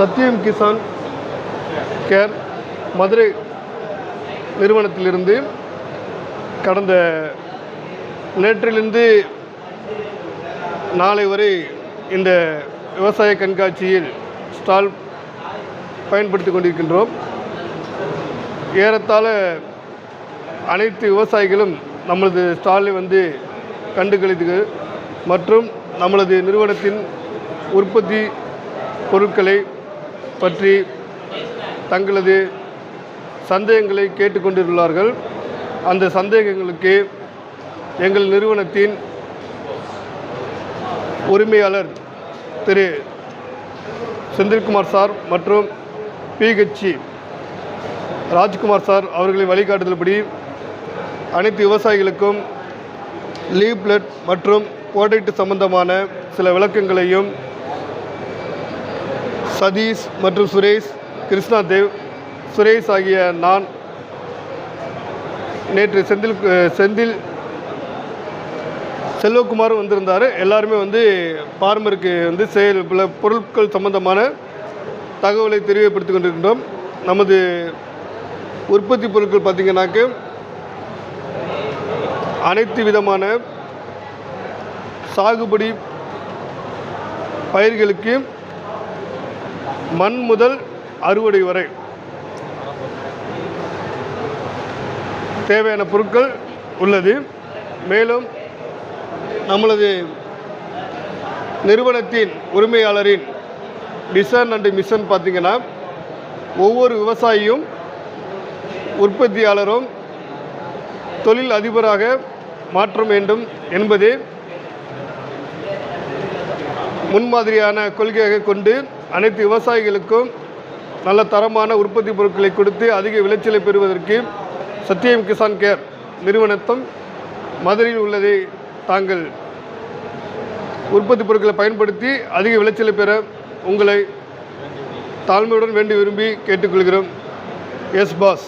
சத்யம் Kisan care Madurai நிறுவனத்திலிருந்து கடந்த நேற்றிலிருந்து நாளை வரை இந்த விவசாய கண்காட்சியில் ஸ்டால் பயன்படுத்தி கொண்டிருக்கின்றோம். ஏறத்தாழ அனைத்து விவசாயிகளும் நம்மளது ஸ்டாலை வந்து கண்டுகளித்து மற்றும் நம்மளது நிறுவனத்தின் உற்பத்தி பொருட்களை பற்றி தங்களது சந்தேகங்களை கேட்டுக்கொண்டுள்ளார்கள் அந்த சந்தேகங்களுக்கு எங்கள் நிறுவனத்தின் உரிமையாளர் திரு செந்தில்குமார் சார் மற்றும் P H C Rajkumar sir அவர்களின் வழிகாட்டுதல்படி அனைத்து விவசாயிகளுக்கும் லீவ்லெட் மற்றும் ப்ராடக்ட் சம்பந்தமான சில விளக்கங்களையும் சதீஷ் மற்றும் சுரேஷ் கிருஷ்ணா தேவ் சுரேஷ் ஆகிய நான் நேற்று செந்தில் செந்தில் செல்வகுமாரும் வந்திருந்தார். எல்லாருமே வந்து பார்மருக்கு வந்து செயல் பல பொருட்கள் சம்பந்தமான தகவலை தெரியப்படுத்திக் கொண்டிருக்கின்றோம். நமது உற்பத்தி பொருட்கள் பார்த்திங்கனாக்க அனைத்து விதமான சாகுபடி பயிர்களுக்கு மண் முதல் அறுவடை வரை. தேவையான பொருட்கள் உள்ளது. மேலும் நம்மளது நிறுவனத்தின் உரிமையாளரின் டிசன் அண்ட் மிஷன் பார்த்திங்கன்னா ஒவ்வொரு விவசாயியும் உற்பத்தியாளரும் தொழில் அதிபராக மாற்ற வேண்டும் என்பதே முன்மாதிரியான கொள்கையாக கொண்டு அனைத்து விவசாயிகளுக்கும் நல்ல தரமான உற்பத்தி பொருட்களை கொடுத்து அதிக விளைச்சலை பெறுவதற்கு சத்தியம் கிசான் கேர் நிறுவனத்தும் மதுரையில் உள்ளதை தாங்கள் உற்பத்தி பொருட்களை பயன்படுத்தி அதிக விளைச்சலை பெற உங்களை தாழ்மையுடன் வேண்டி விரும்பி கேட்டுக்கொள்கிறோம். Yes boss.